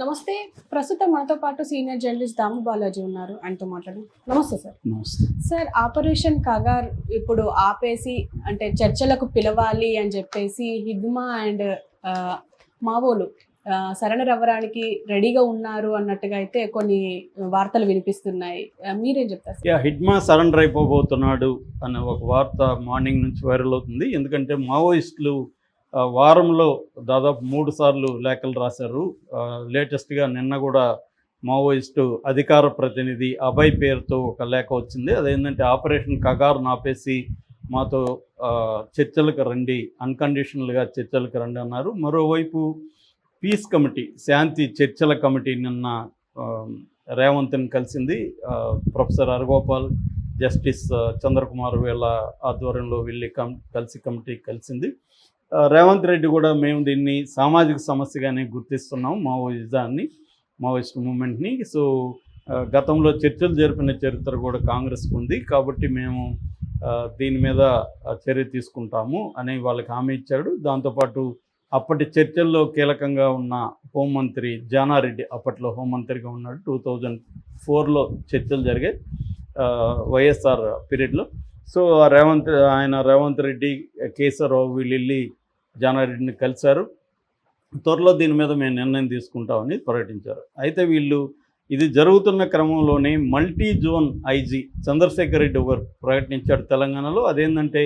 నమస్తే. ప్రస్తుతం మనతో పాటు సీనియర్ జర్నలిస్ట్ దాము బాలాజీ ఉన్నారు. ఆయనతో మాట్లాడు నమస్తే సార్. నమస్తే. సార్ ఆపరేషన్ కగార్ ఇప్పుడు ఆపేసి అంటే చర్చలకు పిలవాలి అని చెప్పేసి హిడ్మా అండ్ మావోలు ఆ, సరెండర్ అవ్వడానికి రెడీగా ఉన్నారు అన్నట్టుగా అయితే కొన్ని వార్తలు వినిపిస్తున్నాయి. మీరేం చెప్తారు? యా హిడ్మా సరెండర్ అయిపోబోతున్నాడు అనే ఒక వార్త మార్నింగ్ నుంచి వైరల్ అవుతుంది. ఎందుకంటే మావోయిస్టులు వారంలో దాదాపు మూడు సార్లు లేఖలు రాశారు. లేటెస్ట్గా నిన్న కూడా మావోయిస్టు అధికార ప్రతినిధి అభయ్ పేరుతో ఒక లేఖ వచ్చింది. అదేంటంటే ఆపరేషన్ కగారు నాపేసి మాతో చర్చలకు రండి అన్కండిషనల్గా చర్చలకు రండి అన్నారు. మరోవైపు పీస్ కమిటీ శాంతి చర్చల కమిటీ నిన్న రేవంత్ని కలిసింది. ప్రొఫెసర్ హరగోపాల్ జస్టిస్ చంద్రకుమార్ వీళ్ళ ఆధ్వర్యంలో వెళ్ళి కమి కలిసి కమిటీ కలిసింది. రేవంత్ రెడ్డి కూడా మేము దీన్ని సామాజిక సమస్యగానే గుర్తిస్తున్నాం మావోయిజాన్ని మావోయిస్ట్ మూమెంట్ని సో గతంలో చర్చలు జరిపిన చరిత్ర కూడా కాంగ్రెస్కి ఉంది కాబట్టి మేము దీని మీద చర్య తీసుకుంటాము అని వాళ్ళకి హామీ ఇచ్చాడు. దాంతోపాటు అప్పటి చర్చల్లో కీలకంగా ఉన్న హోంమంత్రి జానారెడ్డి అప్పట్లో హోంమంత్రిగా ఉన్నాడు. టూ థౌజండ్ ఫోర్లో చర్చలు జరిగాయి వైఎస్ఆర్ పీరియడ్లో. సో ఆ రేవంత్ ఆయన రేవంత్ రెడ్డి కేసీఆర్రావు వీళ్ళు వెళ్ళి జానారెడ్డిని కలిశారు. త్వరలో దీని మీద మేము నిర్ణయం తీసుకుంటామని ప్రకటించారు. అయితే వీళ్ళు ఇది జరుగుతున్న క్రమంలోనే multi zone IG Chandrashekar Reddy ఒకరు ప్రకటించాడు తెలంగాణలో. అదేంటంటే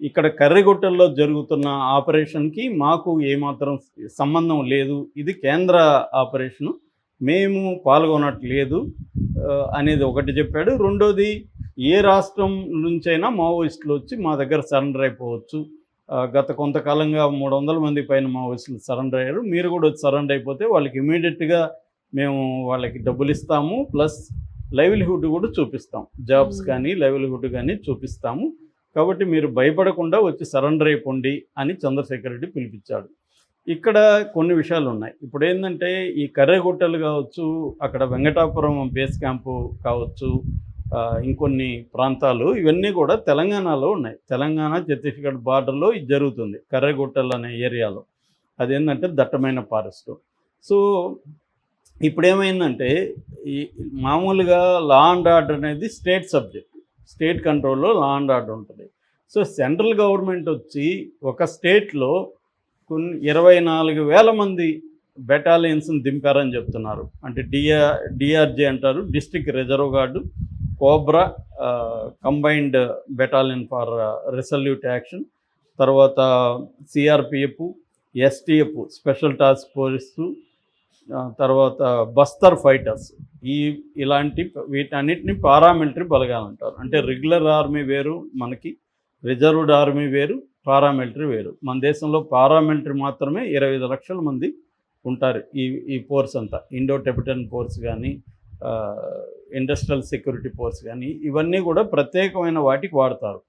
ఇక్కడ కర్రిగుట్టల్లో జరుగుతున్న ఆపరేషన్కి మాకు ఏమాత్రం సంబంధం లేదు. ఇది కేంద్ర ఆపరేషను. మేము పాల్గొనట్లేదు అనేది ఒకటి చెప్పాడు. రెండోది ఏ రాష్ట్రం నుంచైనా మావోయిస్టులు వచ్చి మా దగ్గర సరెండర్ అయిపోవచ్చు. గత కొంతకాలంగా మూడు వందల మంది పైన మావోయిస్టులు సరెండర్ అయ్యారు. మీరు కూడా వచ్చి సరెండర్ అయిపోతే వాళ్ళకి ఇమీడియట్గా మేము వాళ్ళకి డబ్బులు ఇస్తాము. ప్లస్ లైవ్లీహుడ్ కూడా చూపిస్తాం. జాబ్స్. కానీ లైవ్లీహుడ్ కానీ చూపిస్తాము. కాబట్టి మీరు భయపడకుండా వచ్చి సరెండర్ అయిపోండి అని చంద్రశేఖర్ రెడ్డి పిలిపించాడు. ఇక్కడ కొన్ని విషయాలు ఉన్నాయి. ఇప్పుడు ఏంటంటే ఈ కర్రెగుట్టలు కావచ్చు అక్కడ వెంకటాపురం బేస్ క్యాంపు కావచ్చు ఇంకొన్ని ప్రాంతాలు ఇవన్నీ కూడా తెలంగాణలో ఉన్నాయి. తెలంగాణ ఛత్తీస్గఢ్ బార్డర్లో ఇది జరుగుతుంది కర్రగుట్టలు అనే ఏరియాలో. అదేంటంటే దట్టమైన ఫారెస్ట్. సో ఇప్పుడేమైందంటే ఈ మామూలుగా లా అండ్ ఆర్డర్ అనేది స్టేట్ సబ్జెక్ట్ స్టేట్ కంట్రోల్లో లా అండ్ ఆర్డర్ ఉంటుంది. సో సెంట్రల్ గవర్నమెంట్ వచ్చి ఒక స్టేట్లో కొన్ని ఇరవై నాలుగు వేల మంది బెటాలియన్స్ని దింపారని చెప్తున్నారు. అంటే డిఆర్ డిఆర్జే అంటారు district reserve guard cobra combined battalion for resolute action. తర్వాత CRPF STF special task force తర్వాత బస్తర్ ఫైటర్స్. ఈ ఇలాంటి వీటన్నిటిని పారామిలిటరీ బలగాలు అంటారు అంటే రెగ్యులర్ ఆర్మీ వేరు మనకి రిజర్వ్డ్ ఆర్మీ వేరు పారామిలిటరీ వేరు. మన దేశంలో పారామిలిటరీ మాత్రమే ఇరవై ఐదు లక్షల మంది ఉంటారు ఈ ఈ ఫోర్స్ అంతా. ఇండో టెబిటన్ ఫోర్స్ కానీ ఇండస్ట్రియల్ సెక్యూరిటీ ఫోర్స్ కానీ ఇవన్నీ కూడా ప్రత్యేకమైన వాటికి వాడతారు.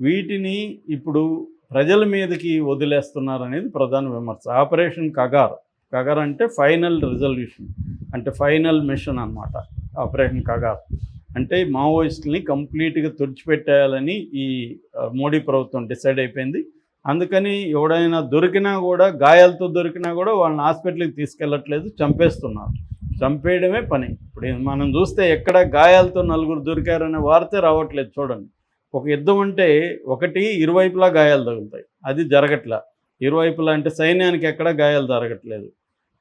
వీటిని ఇప్పుడు ప్రజల మీదకి వదిలేస్తున్నారు అనేది ప్రధాన విమర్శ. ఆపరేషన్ కగార్. కగార్ అంటే ఫైనల్ రిజల్యూషన్. అంటే ఫైనల్ మిషన్ అన్నమాట. ఆపరేషన్ కగార్. అంటే మావోయిస్టుల్ని కంప్లీట్గా తుడిచిపెట్టేయాలని ఈ మోడీ ప్రభుత్వం డిసైడ్ అయిపోయింది. అందుకని ఎవడైనా దొరికినా కూడా గాయాలతో దొరికినా కూడా వాళ్ళని హాస్పిటల్కి తీసుకెళ్ళట్లేదు చంపేస్తున్నారు. చంపేయడమే పని. ఇప్పుడు మనం చూస్తే ఎక్కడ గాయాలతో నలుగురు దొరికారనే వార్తే రావట్లేదు చూడండి. ఒక యుద్ధం అంటే ఒకటి ఇరువైపులా గాయాలు తగులుతాయి. అది జరగట్లా. ఇరువైపులా అంటే సైన్యానికి ఎక్కడ గాయాలు జరగట్లేదు.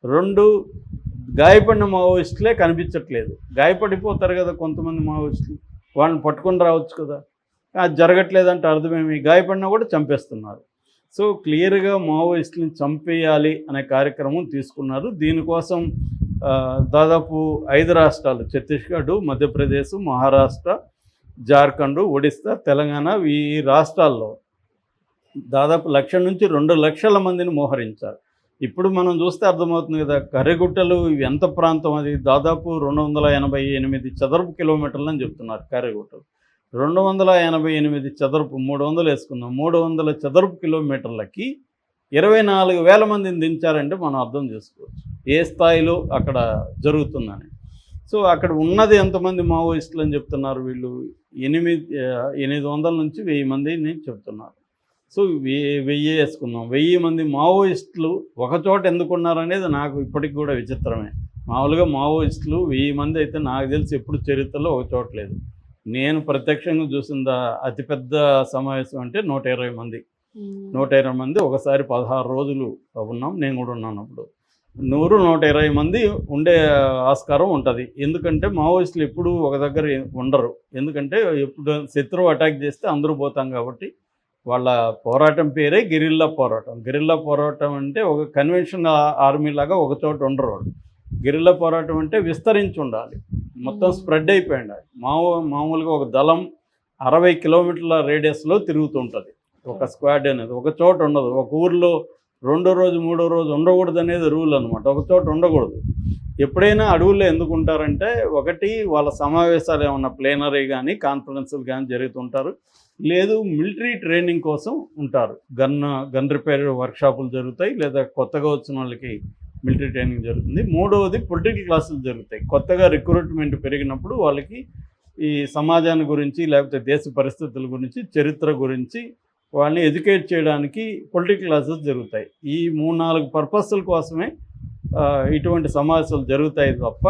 రెండు గాయపడిన మావోయిస్టులే కనిపించట్లేదు. గాయపడిపోతారు కదా కొంతమంది మావోయిస్టులు. వాళ్ళని పట్టుకొని రావచ్చు కదా. అది జరగట్లేదంటే అర్థమేమి? గాయపడినా కూడా చంపేస్తున్నారు. సో క్లియర్గా మావోయిస్టులను చంపేయాలి అనే కార్యక్రమం తీసుకున్నారు. దీనికోసం దాదాపు ఐదు రాష్ట్రాలు ఛత్తీస్గఢ్ మధ్యప్రదేశ్ మహారాష్ట్ర జార్ఖండ్ ఒడిస్సా తెలంగాణ ఈ రాష్ట్రాల్లో దాదాపు లక్ష నుంచి రెండు లక్షల మందిని మోహరించారు. ఇప్పుడు మనం చూస్తే అర్థమవుతుంది కదా కర్రెగుట్టలు ఎంత ప్రాంతం అది? దాదాపు రెండు వందల ఎనభై ఎనిమిది చదరపు కిలోమీటర్లు అని చెప్తున్నారు కర్రెగుట్టలు. రెండు వందల ఎనభై ఎనిమిది చదరపు మూడు వందలు వేసుకుందాం. మూడు వందల చదరపు కిలోమీటర్లకి ఇరవై నాలుగు వేల మందిని దించారంటే మనం అర్థం చేసుకోవచ్చు. ఏ స్థాయిలో అక్కడ జరుగుతుందని. సో అక్కడ ఉన్నది ఎంతమంది మావోయిస్టులు అని చెప్తున్నారు వీళ్ళు? ఎనిమిది ఎనిమిది వందల నుంచి వెయ్యి మందిని చెప్తున్నారు. సో వెయ్యి వేసుకుందాం. వెయ్యి మంది మావోయిస్టులు ఒకచోట ఎందుకున్నారనేది నాకు ఇప్పటికి కూడా విచిత్రమే. మామూలుగా మావోయిస్టులు వెయ్యి మంది అయితే నాకు తెలిసి ఎప్పుడు చరిత్రలో ఒక చోట లేదు. నేను ప్రత్యక్షంగా చూసిన అతిపెద్ద సమావేశం అంటే నూట ఇరవై మంది. నూట ఇరవై మంది ఒకసారి పదహారు రోజులు ఉన్నాం. నేను కూడా ఉన్నాను అప్పుడు. నూరు నూట ఇరవై మంది ఉండే ఆస్కారం ఉంటుంది. ఎందుకంటే మావోయిస్టులు ఎప్పుడు ఒక దగ్గర ఉండరు. ఎందుకంటే ఎప్పుడు శత్రువు అటాక్ చేస్తే అందరూ పోతాం కాబట్టి వాళ్ళ పోరాటం పేరే గిరిల్లా పోరాటం. గిరిల్లా పోరాటం అంటే ఒక కన్వెన్షన్ ఆర్మీ లాగా ఒక చోట ఉండరు వాళ్ళు. గిరిల్లా పోరాటం అంటే విస్తరించి ఉండాలి. మొత్తం. స్ప్రెడ్ అయిపోయి ఉండాలి. మామూ మామూలుగా ఒక దళం అరవై కిలోమీటర్ల రేడియస్లో తిరుగుతుంటుంది ఒక స్క్వాడ్ అనేది ఒక చోట ఉండదు. ఒక ఊర్లో రెండో రోజు మూడో రోజు ఉండకూడదు అనేది రూల్ అనమాట ఒక చోట ఉండకూడదు. ఎప్పుడైనా అడవుల్లో ఎందుకు ఉంటారంటే ఒకటి వాళ్ళ సమావేశాలు ఏమన్నా ప్లేనరీ కానీ కాన్ఫరెన్సులు కానీ జరుగుతుంటారు. లేదు మిలిటరీ ట్రైనింగ్ కోసం ఉంటారు. గన్ గన్ రిపేర్ వర్క్షాపులు జరుగుతాయి లేదా కొత్తగా వచ్చిన వాళ్ళకి మిలిటరీ ట్రైనింగ్ జరుగుతుంది. మూడవది పొలిటికల్ క్లాసులు జరుగుతాయి. కొత్తగా రిక్రూట్మెంట్ పెరిగినప్పుడు వాళ్ళకి ఈ సమాజాన్ని గురించి లేకపోతే దేశ పరిస్థితుల గురించి చరిత్ర గురించి వాళ్ళని ఎడ్యుకేట్ చేయడానికి పొలిటికల్ క్లాసెస్ జరుగుతాయి. ఈ మూడు నాలుగు పర్పస్ల కోసమే ఇటువంటి సమావేశాలు జరుగుతాయి తప్ప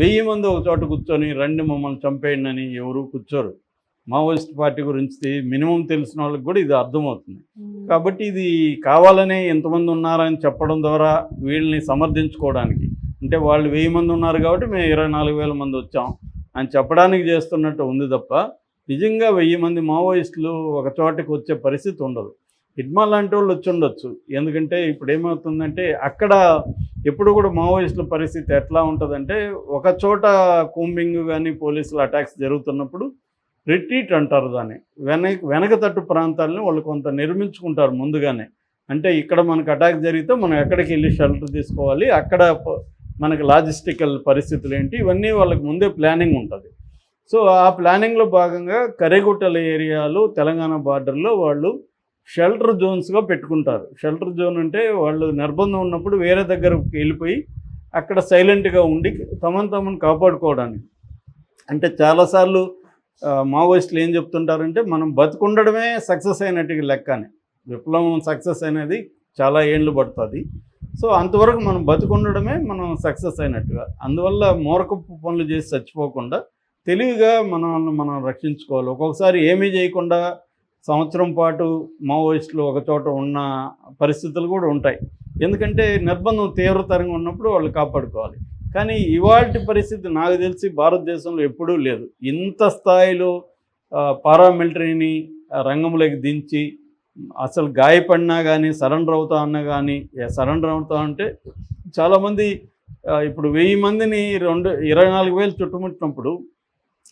వెయ్యి మంది ఒక చోట కూర్చొని రండి మమ్మల్ని చంపేయండి అని ఎవరు కూర్చోరు. మావోయిస్ట్ పార్టీ గురించి మినిమం తెలిసిన వాళ్ళకి కూడా ఇది అర్థమవుతుంది. కాబట్టి ఇది కావాలనే ఎంతమంది ఉన్నారని చెప్పడం ద్వారా వీళ్ళని సమర్థించుకోవడానికి. అంటే వాళ్ళు వెయ్యి మంది ఉన్నారు కాబట్టి మేము ఇరవై నాలుగు వేల మంది వచ్చాం అని చెప్పడానికి చేస్తున్నట్టు ఉంది తప్ప నిజంగా వెయ్యి మంది మావోయిస్టులు ఒక చోటకి వచ్చే పరిస్థితి ఉండదు. హిడ్మా లాంటి వాళ్ళు వచ్చి ఉండొచ్చు. ఎందుకంటే ఇప్పుడు ఏమవుతుందంటే అక్కడ ఎప్పుడు కూడా మావోయిస్టుల పరిస్థితి ఎట్లా ఉంటుందంటే ఒక చోట కూంబింగ్ కానీ పోలీసులు అటాక్స్ జరుగుతున్నప్పుడు రిట్రీట్ అంటారు దాన్ని. వెనక వెనక తట్టు ప్రాంతాలని వాళ్ళు కొంత నిర్మించుకుంటారు ముందుగానే. అంటే ఇక్కడ మనకు అటాక్ జరిగితే మనం ఎక్కడికి వెళ్ళి షెల్టర్ తీసుకోవాలి. అక్కడ మనకి లాజిస్టికల్ పరిస్థితులు ఏంటి? ఇవన్నీ వాళ్ళకి ముందే ప్లానింగ్ ఉంటుంది. సో ఆ ప్లానింగ్లో భాగంగా కరేగుట్టల ఏరియాలో తెలంగాణ బార్డర్లో వాళ్ళు షెల్టర్ జోన్స్గా పెట్టుకుంటారు. షెల్టర్ జోన్ అంటే వాళ్ళు నిర్బంధం ఉన్నప్పుడు వేరే దగ్గరకు వెళ్ళిపోయి అక్కడ సైలెంట్గా ఉండి తమను తమను కాపాడుకోవడానికి. అంటే చాలాసార్లు మావోయిస్టులు ఏం చెప్తుంటారంటే మనం బతుకుండడమే సక్సెస్ అయినట్టుగా లెక్క అని విప్లవం సక్సెస్ అనేది చాలా ఏళ్ళు పడుతుంది. సో అంతవరకు మనం బతుకుండడమే మనం సక్సెస్ అయినట్టుగా. అందువల్ల మూరకప్పు పనులు చేసి చచ్చిపోకుండా తెలివిగా మనల్ని మనం రక్షించుకోవాలి. ఒక్కొక్కసారి ఏమీ చేయకుండా సంవత్సరం పాటు మావోయిస్టులు ఒకచోట ఉన్న పరిస్థితులు కూడా ఉంటాయి. ఎందుకంటే నిర్బంధం తీవ్రతరంగా ఉన్నప్పుడు వాళ్ళు కాపాడుకోవాలి. కానీ ఇవాళ పరిస్థితి నాకు తెలిసి భారతదేశంలో ఎప్పుడూ లేదు. ఇంత స్థాయిలో పారామిలిటరీని రంగంలోకి దించి అసలు గాయపడినా కానీ సరెండర్ అవుతా అన్నా కానీ సరెండర్ అవుతా అంటే చాలామంది ఇప్పుడు వెయ్యి మందిని రెండు ఇరవై నాలుగు వేలు చుట్టుముట్టినప్పుడు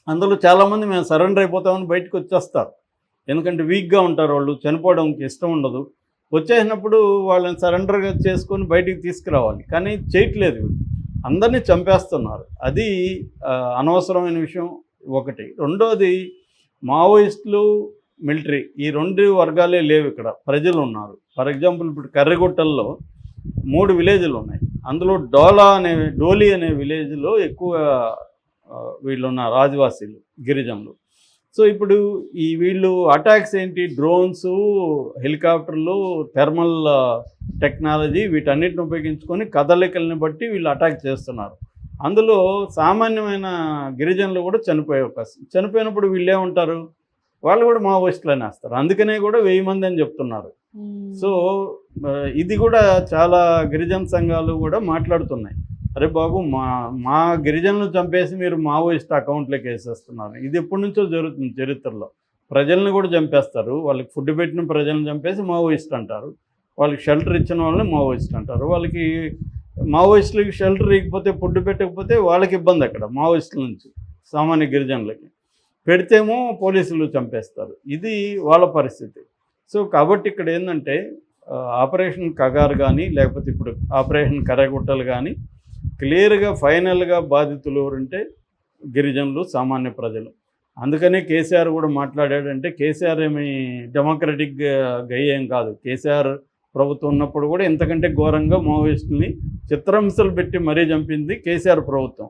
అందులో చాలామంది మేము సరెండర్ అయిపోతామని బయటకు వచ్చేస్తారు. ఎందుకంటే వీక్గా ఉంటారు వాళ్ళు చనిపోవడానికి ఇష్టం ఉండదు. వచ్చేసినప్పుడు వాళ్ళని సరెండర్గా చేసుకొని బయటికి తీసుకురావాలి. కానీ చేయట్లేదు అందరినీ చంపేస్తున్నారు. అది అనవసరమైన విషయం ఒకటి. రెండోది మావోయిస్టులు మిలిటరీ ఈ రెండు వర్గాలే లేవు ఇక్కడ. ప్రజలు ఉన్నారు. ఫర్ ఎగ్జాంపుల్ ఇప్పుడు కర్రగుట్టల్లో మూడు విలేజ్లు ఉన్నాయి. అందులో డోలా అనే డోలి అనే విలేజ్లో ఎక్కువ వీళ్ళు ఉన్నారు ఆదివాసీలు గిరిజనులు. సో ఇప్పుడు ఈ వీళ్ళు అటాక్స్ ఏంటి? డ్రోన్స్ హెలికాప్టర్లు థెర్మల్ టెక్నాలజీ వీటన్నిటిని ఉపయోగించుకొని కదలికల్ని బట్టి వీళ్ళు అటాక్ చేస్తున్నారు. అందులో సామాన్యమైన గిరిజనులు కూడా చనిపోయే అవకాశం. చనిపోయినప్పుడు వీళ్ళు ఏమంటారు? వాళ్ళు కూడా మావోయిస్టులనే వేస్తారు. అందుకనే కూడా వెయ్యి మంది అని చెప్తున్నారు. సో ఇది కూడా చాలా గిరిజన సంఘాలు కూడా మాట్లాడుతున్నాయి. అరే బాబు మా మా గిరిజనులు చంపేసి మీరు మావోయిస్ట్ అకౌంట్లోకి వేసేస్తున్నారు. ఇది ఎప్పటి నుంచో జరుగుతుంది చరిత్రలో. ప్రజల్ని కూడా చంపేస్తారు. వాళ్ళకి ఫుడ్ పెట్టిన ప్రజలను చంపేసి మావోయిస్ట్ అంటారు. వాళ్ళకి షెల్టర్ ఇచ్చిన వాళ్ళని మావోయిస్ట్ అంటారు. వాళ్ళకి మావోయిస్టులకి షెల్టర్ ఇవ్వకపోతే ఫుడ్ పెట్టకపోతే వాళ్ళకి ఇబ్బంది అక్కడ మావోయిస్టుల నుంచి సామాన్య గిరిజనులకి. పెడితేమో పోలీసులు చంపేస్తారు. ఇది వాళ్ళ పరిస్థితి. సో కాబట్టి ఇక్కడ ఏంటంటే ఆపరేషన్ కగారు కానీ లేకపోతే ఇప్పుడు ఆపరేషన్ కర్రగుట్టలు కానీ క్లియర్గా ఫైనల్గా బాధితులు ఎవరంటే గిరిజనులు సామాన్య ప్రజలు. అందుకనే కేసీఆర్ కూడా మాట్లాడాడంటే కేసీఆర్ ఏమి డెమోక్రటిక్ గయ్యేం కాదు. కేసీఆర్ ప్రభుత్వం ఉన్నప్పుడు కూడా ఇంతకంటే ఘోరంగా మావోయిస్టుల్ని చిత్రహింసలు పెట్టి మరీ చంపింది కేసీఆర్ ప్రభుత్వం.